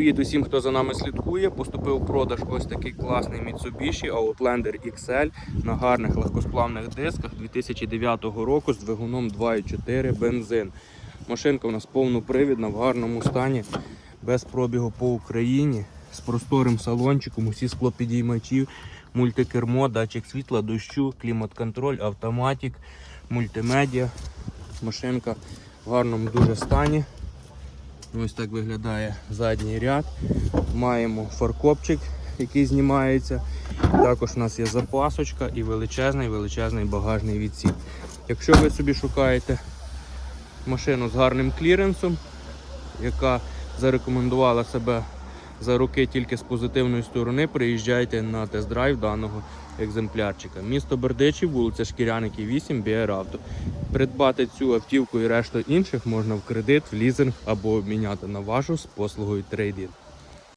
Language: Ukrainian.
Привіт усім, хто за нами слідкує. Поступив в продаж ось такий класний Mitsubishi Outlander XL на гарних легкосплавних дисках 2009 року з двигуном 2.4 бензин. Машинка у нас повнопривідна, в гарному стані, без пробігу по Україні, з просторим салончиком, усі склопідіймачі, мультикермо, датчик світла, дощу, клімат-контроль, автоматик, мультимедіа. Машинка в гарному дуже стані. Ось так виглядає задній ряд. Маємо фаркопчик, який знімається. Також у нас є запасочка і величезний величезний багажний відсік. Якщо ви собі шукаєте машину з гарним кліренсом, яка зарекомендувала себе за роки тільки з позитивної сторони, приїжджайте на тест-драйв даного екземплярчика. Місто Бердичів, вулиця Шкіряники, 8, Біаравто. Придбати цю автівку і решту інших можна в кредит, в лізинг або обміняти на вашу з послугою трейдинг.